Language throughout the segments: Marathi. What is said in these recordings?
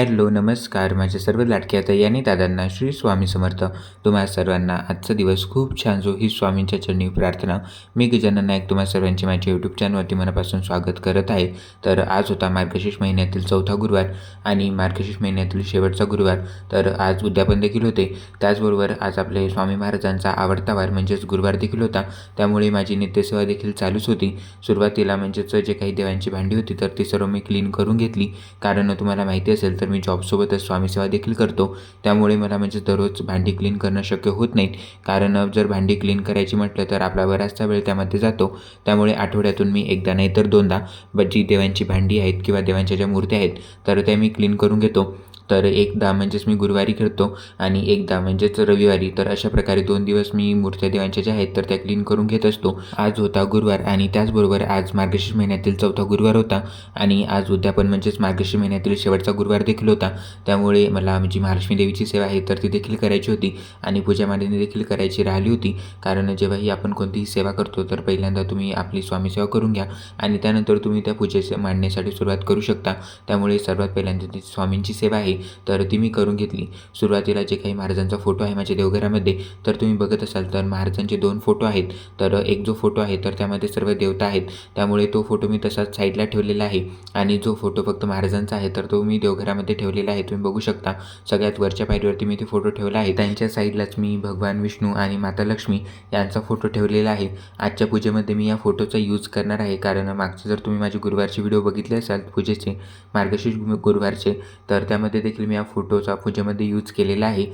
हॅलो नमस्कार. माझ्या सर्व लाडक्या तयाने दादांना श्री स्वामी समर्थ. तुम्हा सर्वांना आजचा दिवस खूप छान जो ही स्वामींच्या चरणी प्रार्थना मी गजानन नाईक तुम्हा सर्वांचे माझ्या यूट्यूब चॅनलवरती मनापासून स्वागत करत आहे. तर आज होता मार्गशीर्ष महिन्यातील चौथा गुरुवार आणि मार्गशीर्ष महिन्यातील शेवटचा गुरुवार. तर आज उद्यापन देखील होते. त्याचबरोबर आज आपले स्वामी महाराजांचा आवडता वार म्हणजेच गुरुवार देखील होता. त्यामुळे माझी नित्यसेवा देखील चालूच होती. सुरुवातीला म्हणजेच जे काही देवांची भांडी होती तर ती सर्व मी क्लीन करून घेतली. कारण तुम्हाला माहिती असेल तर मी जॉबसोबतच स्वामीसेवा देखील करतो. त्यामुळे मला म्हणजे दररोज भांडी क्लीन करणं शक्य होत नाहीत. कारण जर भांडी क्लीन करायची म्हटलं तर आपला बराचसा वेळ त्यामध्ये जातो. त्यामुळे आठवड्यातून मी एकदा नाही तर दोनदा. ब जी देवांची भांडी आहेत किंवा देवांच्या ज्या मूर्त्या आहेत तर त्या मी क्लीन करून घेतो. तर एकदा म्हणजेच मी गुरुवारी करतो आणि एकदा म्हणजेच रविवारी. तर अशा प्रकारे दोन दिवस मी मूर्त्या देवांच्या ज्या आहेत तर त्या क्लीन करून घेत असतो. आज होता गुरुवार आणि त्याचबरोबर आज मार्गशीर्ष महिन्यातील चौथा गुरुवार होता आणि आज उद्यापन म्हणजेच मार्गशीर्ष महिन्यातील शेवटचा गुरुवार देखील होता. त्यामुळे मला जी महालक्ष्मी देवीची सेवा आहे तर ती देखील करायची होती आणि पूजा मांडणी देखील करायची राहिली होती. कारण जेव्हाही आपण कोणतीही सेवा करतो तर पहिल्यांदा तुम्ही आपली स्वामी सेवा करून घ्या आणि त्यानंतर तुम्ही त्या पूजेचे मांडण्यासाठी सुरुवात करू शकता. त्यामुळे सर्वात पहिल्यांदा ती स्वामींची सेवा आहे. तर ती मी करून घेतली. सुरुवातीला जे काही महाराजांचा फोटो आहे माझ्या देवघरामध्ये तर तुम्ही बघत असाल तर महाराजांचे दोन फोटो आहेत. तर एक जो फोटो आहे तर त्यामध्ये सर्व देवता आहेत. त्यामुळे तो फोटो मी तसाच साईडला ठेवलेला आहे. आणि जो फोटो फक्त महाराजांचा आहे तर तो मी देवघरामध्ये ठेवलेला आहे. तुम्ही बघू शकता सगळ्यात वरच्या पायरीवरती मी ते फोटो ठेवला आहे. त्यांच्या साईडलाच मी भगवान विष्णू आणि माता लक्ष्मी यांचा फोटो ठेवलेला आहे. आजच्या पूजेमध्ये मी या फोटोचा यूज करणार आहे. कारण मागचं जर तुम्ही माझे गुरुवारचे व्हिडिओ बघितले असाल पूजेचे मार्गशीर्ष गुरुवारचे तर त्यामध्ये ते देखील मी या फोटोचा पूजेमध्ये यूज केलेला आहे.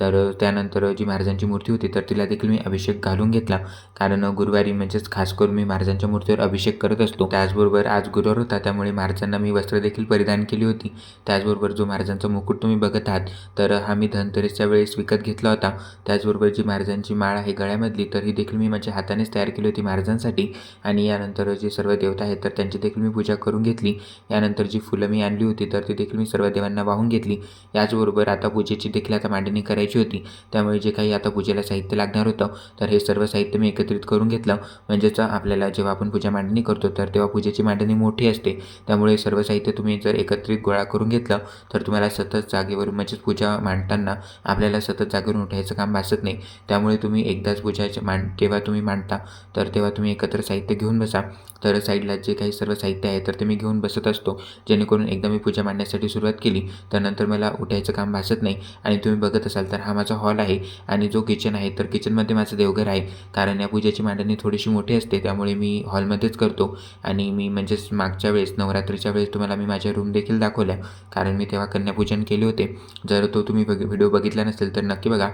तर त्यानंतर जी महाराजांची मूर्ती होती तर तिला देखील मी अभिषेक घालून घेतला. कारण गुरुवारी म्हणजेच खास करून मी महाराजांच्या मूर्तीवर अभिषेक करत असतो. त्याचबरोबर आज गुरुवार होता त्यामुळे महाराजांना मी वस्त्र देखील परिधान केली होती. त्याचबरोबर जो महाराजांचा मुकुट तुम्ही बघत आहात तर हा मी धनतेरसच्या वेळेस विकत घेतला होता. त्याचबरोबर जी महाराजांची माळ आहे गळ्यामधली तर ही देखील मी माझ्या हातानेच तयार केली होती महाराजांसाठी. आणि यानंतर जे सर्व देवता आहेत तर त्यांची देखील मी पूजा करून घेतली. यानंतर जी फुलं मी आणली होती तर ती देखील मी सर्व देवांना वाहून घेतली. याचबरोबर आता पूजेची देखील आता मांडणी करायची होती. त्यामुळे जे काही आता पूजेला साहित्य लागणार होतं तर हे सर्व साहित्य मी एकत्रित करून घेतलं. म्हणजेच आपल्याला जेव्हा आपण पूजा मांडणी करतो तर तेव्हा पूजेची मांडणी मोठी असते. त्यामुळे सर्व साहित्य तुम्ही जर एकत्रित गोळा करून घेतलं तर तुम्हाला सतत जागेवर म्हणजेच पूजा मांडताना आपल्याला सतत जागेवरून उठायचं काम भासत नाही. त्यामुळे तुम्ही एकदाच पूजा मांड जेव्हा तुम्ही मांडता तर तेव्हा तुम्ही एकत्र साहित्य घेऊन बसा. तर साईडला जे काही सर्व साहित्य आहे तर ते मी घेऊन बसत असतो. जेणेकरून एकदा मी पूजा मांडण्यासाठी सुरुवात केली त्यानंतर मला उठायचं काम भासत नाही. आणि तुम्ही बघत असाल तर हा माझा हॉल आहे आणि जो किचन आहे तर किचनमध्ये माझं देवघर आहे. कारण या पूजेची मांडणी थोडीशी मोठी असते त्यामुळे मी हॉलमध्येच करतो. आणि मी म्हणजेच मागच्या वेळेस नवरात्रीच्या वेळेस तुम्हाला मी माझ्या रूम देखील दाखवल्या. कारण मी तेव्हा कन्यापूजन केले होते. जर तो तुम्ही बघ व्हिडिओ बघितला नसेल तर नक्की बघा.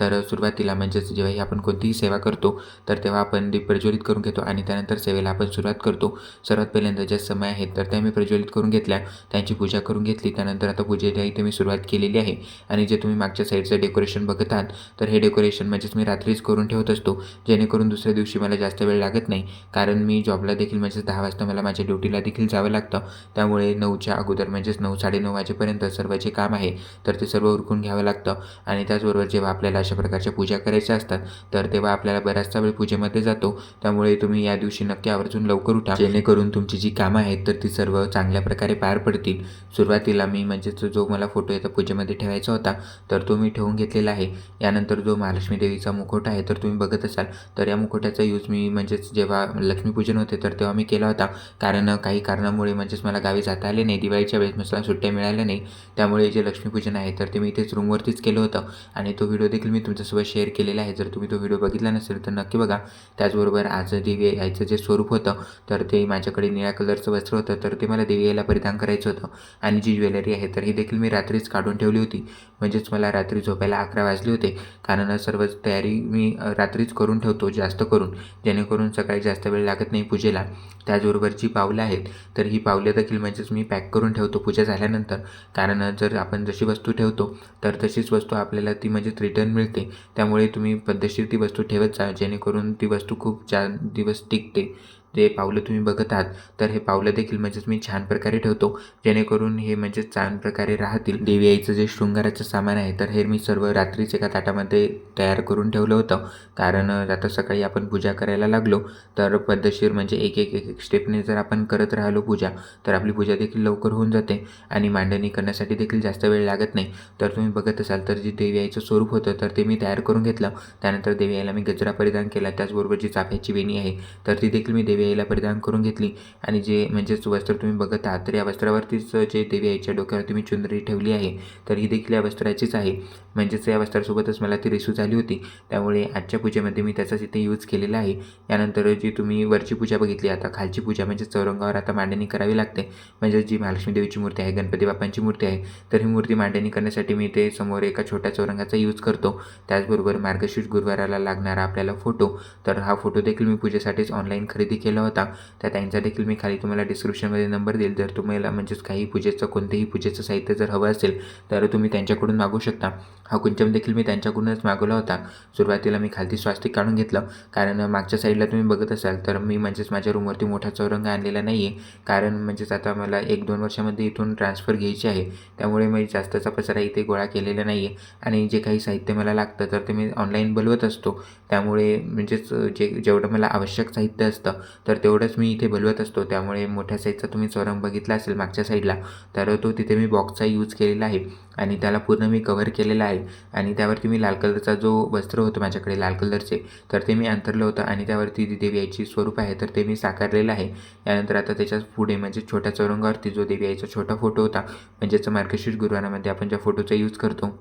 तर सुरुवातीला म्हणजेच जेव्हाही आपण कोणतीही सेवा करतो तर तेव्हा आपण दीप प्रज्वलित करून घेतो आणि त्यानंतर सेवेला आपण सुरुवात करतो. सर्वात पहिल्यांदा ज्या समय आहेत तर त्या मी प्रज्वलित करून घेतल्या. त्यांची पूजा करून घेतली. त्यानंतर आता पूजेला इथे मी सुरुवात केलेली आहे. आणि जे तुम्ही मागच्या साईडचं डेकोरेशन बघत आहात तर हे डेकोरेशन म्हणजेच मी रात्रीच करून ठेवत असतो. जेणेकरून दुसऱ्या दिवशी मला जास्त वेळ लागत नाही. कारण मी जॉबला देखील म्हणजेच दहा वाजता मला माझ्या ड्युटीला देखील जावं लागतं. त्यामुळे नऊच्या अगोदर म्हणजेच नऊ साडेनऊ वाजेपर्यंत सर्व जे काम आहे तर ते सर्व उरकून घ्यावं लागतं. आणि त्याचबरोबर जेव्हा आपल्याला अशा प्रकारच्या पूजा करायच्या असतात. तर तेव्हा आपल्याला बराचसा वेळ पूजेमध्ये जातो. त्यामुळे तुम्ही या दिवशी नक्की आवर्जून लवकर उठा. जेणेकरून तुमची जी कामं आहेत तर ती सर्व चांगल्या प्रकारे पार पडतील. सुरुवातीला मी म्हणजेच जो मला फोटो आहे पूजेमध्ये ठेवायचा होता तर तो मी ठेवून घेतलेला आहे. यानंतर जो महालक्ष्मी देवीचा मुखोटा आहे तर तुम्ही बघत असाल. तर या मुखोट्याचा यूज मी म्हणजेच जेव्हा लक्ष्मीपूजन होते तर तेव्हा मी केला होता. कारण काही कारणामुळे म्हणजेच मला गावी जाता आले नाही. दिवाळीच्या वेळेस मला सुट्ट्या मिळाल्या नाही. त्यामुळे जे लक्ष्मीपूजन आहे तर ते मी इथेच रूमवरतीच केलं होतं. आणि तो व्हिडिओ देखील मी तुमच्यासोबत शेअर केलेला आहे. जर तुम्ही तो व्हिडिओ बघितला नसेल तर नक्की बघा. त्याचबरोबर आज देवी यायचं जे स्वरूप होतं तर ते माझ्याकडे निळ्या कलरचं वस्त्र होतं तर ते मला देवी परिधान करायचं होतं. आणि जी ज्वेलरी आहे तर ही देखील मी रात्रीच काढून ठेवली होती. म्हणजेच मला रात्री झोपायला अकरा वाजले होते. कारण सर्व तयारी मी रात्रीच करून ठेवतो जास्त करून. जेणेकरून सकाळी जास्त वेळ लागत नाही पूजेला. त्याचबरोबर जी पावलं आहेत. तर ही पावलं देखील म्हणजेच मी पॅक करून ठेवतो पूजा झाल्यानंतर. कारण जर आपण जशी वस्तू ठेवतो तर तशीच वस्तू आपल्याला ती म्हणजेच रिटर्न मिळते. त्यामुळे तुम्ही पद्धतशीर ती वस्तू ठेवत जा जेणेकरून ती वस्तू खूप जा दिवस टिकते. जे पावलं तुम्ही बघत आहात. तर हे पावलं देखील म्हणजेच मी छान प्रकारे ठेवतो. जेणेकरून हे म्हणजे छान प्रकारे राहतील. देवी आईचं जे शृंगाराचं सामान आहे तर हे मी सर्व रात्रीच एका ताटामध्ये तयार करून ठेवलं होतं. कारण आता सकाळी आपण पूजा करायला लागलो तर पद्धतशीर म्हणजे एक एक एक एक स्टेपने जर आपण करत राहिलो पूजा तर आपली पूजा देखील लवकर होऊन जाते. आणि मांडणी करण्यासाठी देखील जास्त वेळ लागत नाही. तर तुम्ही बघत असाल तर जी देवी आईचं स्वरूप होतं तर ते मी तयार करून घेतलं. त्यानंतर देवी आईला मी गजरा परिधान केला. त्याचबरोबर जी चाफ्याची वेणी आहे तर ती देखील मी देवी आईला परिधान करून घेतली. आणि जे म्हणजेच वस्त्र तुम्ही बघत आहात तर या वस्त्रावरतीच जे देवी आईच्या डोक्यावरती तुम्ही चुनरी ठेवली आहे तर ही देखील या वस्त्राचीच आहे. म्हणजेच या वस्त्रासोबतच मला ती रिसू झाली होती. त्यामुळे आजच्या पूजेमध्ये मी त्याचाच इथे यूज केलेला आहे. यानंतर जी तुम्ही वरची पूजा बघितली आता खालची पूजा म्हणजे चौरंगावर आता मांडणी करावी लागते. म्हणजे जी महालक्ष्मी देवीची मूर्ती आहे गणपती बाप्पांची मूर्ती आहे तर ही मूर्ती मांडणी करण्यासाठी मी ते समोर एका छोट्या चौरंगाचा यूज करतो. त्याचबरोबर मार्गशीर्ष गुरुवाराला लागणारा आपल्याला फोटो तर हा फोटो देखील मी पूजेसाठीच ऑनलाईन खरेदी केला होता. त्या त्यांचा देखील मी खाली तुम्हाला डिस्क्रिप्शनमध्ये नंबर देईल. जर तुम्हाला म्हणजेच काही पूजेचं कोणतेही पूजेचं साहित्य जर हवं असेल तर तुम्ही त्यांच्याकडून मागू शकता. हा कुंचम देखील मी त्यांच्याकडूनच मागवला होता. सुरुवातीला मी खालती स्वास्तिक काढून घेतलं. कारण मागच्या साईडला तुम्ही बघत असाल तर मी म्हणजेच माझ्या रूमवरती मोठा चौरंग आणलेला नाही आहे कारण म्हणजेच आता मला एक दोन वर्षामध्ये इथून ट्रान्सफर घ्यायची आहे. त्यामुळे मी जास्तचा पसारा इथे गोळा केलेला नाही आहे आणि जे काही साहित्य मला लागतं तर ते मी ऑनलाईन बोलवत असतो. त्यामुळे म्हणजेच जे जेवढं मला आवश्यक साहित्य असतं तर तेवढंच मी इथे बोलवत असतो. त्यामुळे मोठ्या साईजचा तुम्ही चौरंग बघितला असेल मागच्या साईडला तर तो तिथे मी बॉक्सचा यूज केलेला आहे आणि त्याला पूर्ण मी कव्हर केलेला आहे. आणि त्यावरती मी लाल कलरचा जो वस्त्र होतं माझ्याकडे लाल कलरचे तर ते मी अंतरलं होतं आणि त्यावरती जी देवी आईची स्वरूप आहे तर ते मी साकारलेलं आहे. यानंतर आता त्याच्या पुढे म्हणजे छोट्या चौरंगावरती जो देवी आईचा छोटा फोटो होता म्हणजेच मार्गशीर्ष गुरुवारामध्ये आपण ज्या फोटोचा यूज करतो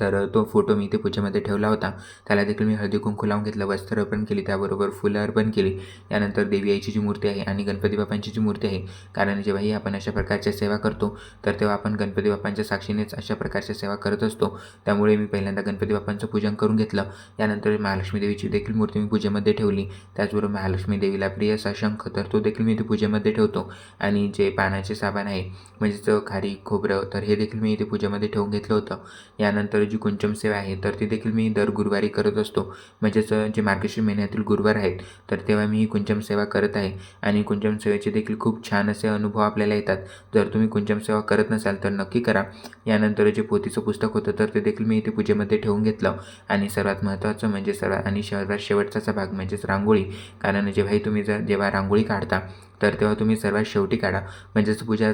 तर तो फोटो मी इथे पूजेमध्ये ठेवला होता. त्याला देखील मी हळदी कुंकू लावून घेतलं वस्त्र अर्पण केली त्याबरोबर फुलं अर्पण केली. त्यानंतर देवी आईची जी मूर्ती आहे आणि गणपती बाप्पांची जी मूर्ती आहे कारण जेव्हाही आपण अशा प्रकारच्या सेवा करतो. तर तेव्हा आपण गणपती बाप्पांच्या साक्षीनेच अशा प्रकारच्या सेवा करत असतो. त्यामुळे मी पहिल्यांदा गणपती बाप्पांचं पूजन करून घेतलं. यानंतर महालक्ष्मी देवीची देखील मूर्ती मी पूजेमध्ये ठेवली. त्याचबरोबर महालक्ष्मी देवीला प्रिय असा शंख तर तो देखील मी इथे पूजेमध्ये ठेवतो. आणि जे पानाचे साबण आहे म्हणजेच खारी खोबरं तर हे देखील मी इथे पूजेमध्ये ठेवून घेतलं होतं. यानंतर जी कुंचम सेवा आहे तर ती देखील मी दर गुरुवारी करत असतो. म्हणजेच जे मार्गशीर्ष महिन्यातील गुरुवार आहेत तर तेव्हा मी ही कुंचम सेवा करत आहे. आणि कुंचम सेवेचे देखील खूप छान असे अनुभव आपल्याला येतात. जर तुम्ही कुंचम सेवा करत नसाल तर नक्की करा. यानंतर जे पोथीचं पुस्तक होतं तर ते देखील मी इथे पूजेमध्ये ठेवून घेतलं. आणि सर्वात महत्त्वाचं म्हणजे सर्वात आणि शहरात शेवटचा भाग म्हणजेच रांगोळी. कारण जेव्हाही तुम्ही जर जेव्हा रांगोळी काढता तर तेव्हा तुम्ही सर्वात शेवटी काढा. म्हणजेच पूजा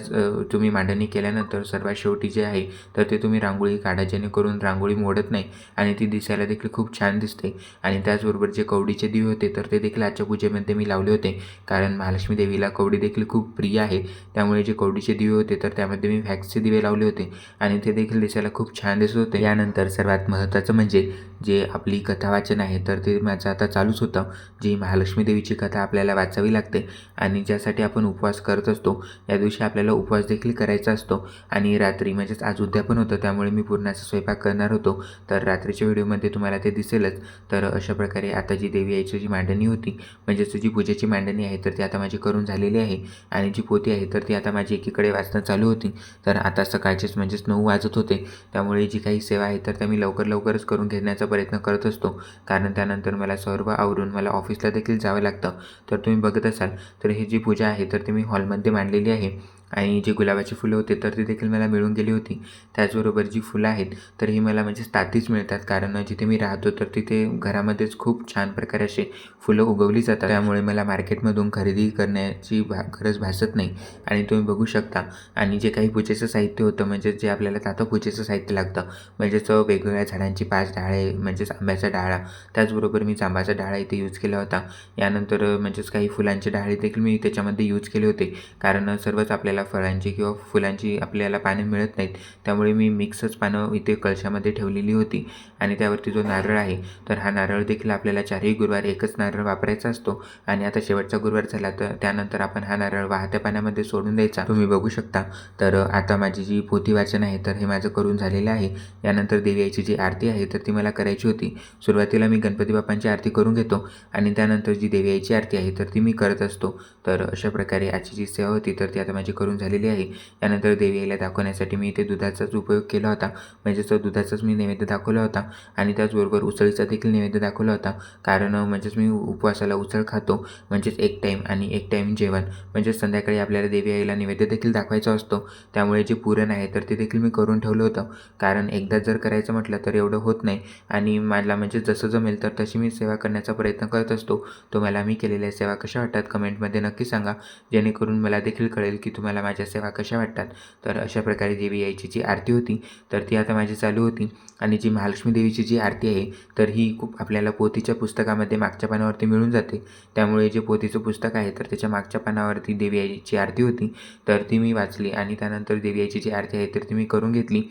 तुम्ही मांडणी केल्यानंतर सर्वात शेवटी जे आहे तर ते तुम्ही रांगोळी काढा जेणेकरून रांगोळी मोडत नाही आणि ती दिसायला देखील खूप छान दिसते. आणि त्याचबरोबर जे कवडीचे दिवे होते तर ते देखील आजच्या पूजेमध्ये मी लावले होते. कारण महालक्ष्मी देवीला कवडी देखील खूप प्रिय आहे. त्यामुळे जे कवडीचे दिवे होते तर त्यामध्ये मी व्हॅक्सचे दिवे लावले होते आणि ते देखील दिसायला खूप छान दिसत होते. यानंतर सर्वात महत्त्वाचं म्हणजे जे आपली कथा वाचन आहे तर ते माझं आता चालूच होतं. जी महालक्ष्मी देवीची कथा आपल्याला वाचावी लागते आणि ज्यासाठी आपण उपवास करत असतो या दिवशी आपल्याला उपवास देखील करायचा असतो. आणि रात्री म्हणजेच आज उद्यापन होतं त्यामुळे मी पूर्णाचा स्वयंपाक करणार होतो. तर रात्रीच्या व्हिडिओमध्ये तुम्हाला ते दिसेलच. तर अशा प्रकारे आता जी देवी आईची जी मांडणी होती म्हणजेच जी पूजेची मांडणी आहे तर ती आता माझी करून झालेली आहे. आणि जी पोती आहे तर ती आता माझी एकीकडे वाचणं चालू होती. तर आता सकाळचेच म्हणजेच नऊ वाजत होते. त्यामुळे जी काही सेवा आहे तर त्या मी लवकर लवकरच करून घेण्याचा प्रयत्न करत असतो. कारण त्यानंतर मला सर्व आवरून मला ऑफिसला देखील जावं लागतं. तर तुम्ही बघत असाल तर ही जी पूजा आहे तर ती मी हॉलमध्ये मांडलेली आहे. आणि जी गुलाबाची फुलं होते तर ती देखील मला मिळून गेली होती. त्याचबरोबर जी फुलं आहेत तर ही मला म्हणजे तातीच मिळतात. कारण जिथे मी राहतो तर तिथे घरामध्येच खूप छान प्रकारे असे फुलं उगवली जातात. त्यामुळे मला मार्केटमधून खरेदी करण्याची भा गरज भासत नाही. आणि तुम्ही बघू शकता. आणि जे काही पूजेचं साहित्य होतं म्हणजे जे आपल्याला तातं पूजेचं साहित्य लागतं म्हणजेच वेगवेगळ्या झाडांची पाच डाळे म्हणजेच आंब्याचा डाळा. त्याचबरोबर मी जांबाचा डाळा इथे यूज केला होता. यानंतर म्हणजेच काही फुलांचे डाळे देखील मी त्याच्यामध्ये यूज केले होते. कारण सर्वच आपल्याला फळांची किंवा फुलांची आपल्याला पानं मिळत नाहीत. त्यामुळे मी मिक्सच पानं इथे कळशामध्ये ठेवलेली होती आणि त्यावरती जो नारळ आहे तर हा नारळ देखील आपल्याला चारही गुरुवार एकच नारळ वापरायचा असतो आणि आता शेवटचा गुरुवार झाला तर त्यानंतर आपण हा नारळ वाहत्या पाण्यामध्ये सोडून द्यायचा. तुम्ही बघू शकता. तर आता माझी जी पोथी वाचन आहे तर हे माझं करून झालेलं आहे. यानंतर देवी आईची जी आरती आहे तर ती मला करायची होती. सुरुवातीला मी गणपती बाप्पांची आरती करून घेतो आणि त्यानंतर जी देवी आईची आरती आहे तर ती मी करत असतो. तर अशा प्रकारे आजची जी सेवा होती तर ती आता माझी करून करून झालेली आहे. यानंतर देवी आईला दाखवण्यासाठी मी इथे दुधाचाच उपयोग केला होता. म्हणजेच दुधाचाच मी नैवेद्य दाखवला होता आणि त्याचबरोबर उसळीचा देखील नैवेद्य दाखवला होता. कारण म्हणजेच मी उपवासाला उसळ खातो. म्हणजेच एक टाईम आणि एक टाईम जेवण. म्हणजेच संध्याकाळी आपल्याला देवी आईला नैवेद्य देखील दाखवायचा असतो. त्यामुळे जे पुरण आहे तर ते देखील मी करून ठेवलं होतं. कारण एकदा जर करायचं म्हटलं तर एवढं होत नाही. आणि मला म्हणजे जसं जमेल तर तशी मी सेवा करण्याचा प्रयत्न करत असतो. तुम्हाला मी केलेल्या सेवा कशा वाटतात कमेंटमध्ये नक्की सांगा. जेणेकरून मला देखील कळेल की तुम्हाला माझ्या सेवा कशा वाटतात? तर अशा प्रकारे देवी आईची जी आरती होती तर ती आता माझी चालू होती. आणि जी महालक्ष्मी देवीची जी आरती आहे तर ही खूप आपल्याला पोथीच्या पुस्तकामध्ये मागच्या पानावरती मिळून जाते. त्यामुळे जे पोथीचं पुस्तक आहे तर त्याच्या मागच्या पानावरती देवी आईची आरती होती. तर ती मी वाचली आणि त्यानंतर देवी आईची जी आरती आहे तर ती मी करून घेतली.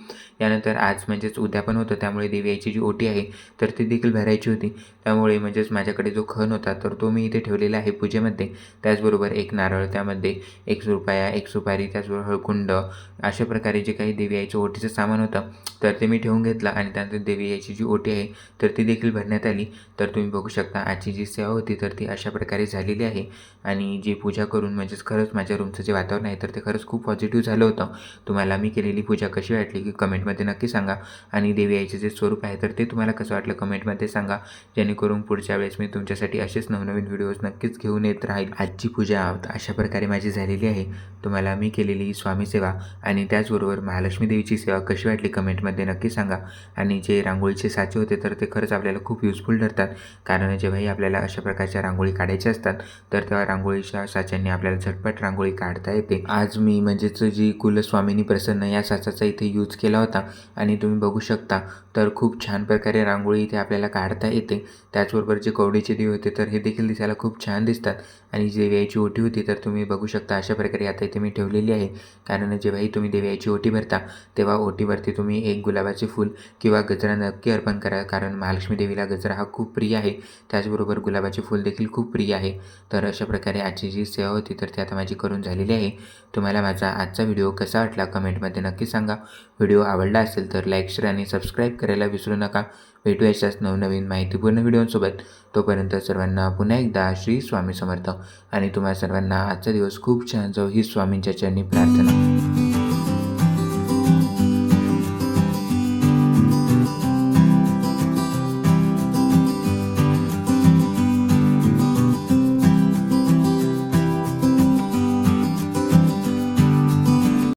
यानंतर आज म्हणजेच उद्या पण होतं त्यामुळे देवी आईची जी ओटी आहे तर ती देखील भरायची होती. त्यामुळे म्हणजेच माझ्याकडे जो खण होता तर तो मी इथे ठेवलेला आहे पूजेमध्ये. त्याचबरोबर एक नारळ त्यामध्ये एक रुपया एक सुपारी त्याचबरोबर हळकुंड अशा प्रकारे जे काही देवी आईचं ओटीचं सामान होतं तर ते मी ठेवून घेतलं आणि त्यानंतर देवी आईची जी ओटी आहे तर ती देखील भरण्यात आली. तर तुम्ही बघू शकता आजची जी सेवा होती तर ती अशा प्रकारे झालेली आहे. आणि जी पूजा करून म्हणजेच खरंच माझ्या रूमचं जे वातावरण आहे तर ते खरंच खूप पॉझिटिव्ह झालं होतं. तुम्हाला मी केलेली पूजा कशी वाटली की कमेंटमध्ये नक्की सांगा. आणि देवी आईचे जे स्वरूप आहे तर ते तुम्हाला कसं वाटलं कमेंटमध्ये सांगा. जेणेकरून पुढच्या वेळेस मी तुमच्यासाठी असेच नवनवीन व्हिडिओज नक्कीच घेऊन येत राहील. आजची पूजा अशा प्रकारे माझी झालेली आहे. तुम्हाला मी केलेली स्वामी सेवा आणि त्याचबरोबर महालक्ष्मी देवीची सेवा कशी वाटली कमेंटमध्ये नक्की सांगा. आणि जे रांगोळीचे साचे होते तर ते खरंच आपल्याला खूप युजफुल ठरतात. कारण जेव्हाही आपल्याला अशा प्रकारच्या रांगोळी काढायच्या असतात तर तेव्हा रांगोळीच्या साच्यांनी आपल्याला झटपट रांगोळी काढता येते. आज मी म्हणजेच जी कुलस्वामिनी प्रसन्न या साचाचा इथे यूज केला होता आणि तुम्ही बघू शकता तर खूप छान प्रकारे रांगोळी इथे आपल्याला काढता येते. त्याचबरोबर जे कवडीचे देव होते तर हे देखील दिसायला खूप छान दिसतात. आणि जी देवीची ओटी होती तर तुम्ही बघू शकता अशा प्रकारे आता इथे मी ठेवलेली आहे. कारण जेव्हाही तुम्ही देव्याची ओटी भरता तेव्हा ओटीवरती तुम्ही एक गुलाबाचे फूल किंवा गजरा नक्की अर्पण करा. कारण महालक्ष्मी देवीला गजरा हा खूप प्रिय आहे. त्याचबरोबर गुलाबाचे फूल देखील खूप प्रिय आहे. तर अशा प्रकारे आजची जी सेवा होती तर ती आता माझी करून झालेली आहे. तुम्हाला माझा आजचा व्हिडिओ कसा वाटला कमेंटमध्ये नक्की सांगा. व्हिडिओ आवडला असेल तर लाईक शेअर आणि सबस्क्राईब करायला विसरू नका. भेटू अशाच नवनवीन माहितीपूर्ण व्हिडिओंसोबत. तोपर्यंत सर्वांना पुन्हा एकदा श्री स्वामी समर्थ. आणि तुम्हा सर्वांना आजचा दिवस खूप छान जाऊ ही स्वामींच्या चरणी प्रार्थना.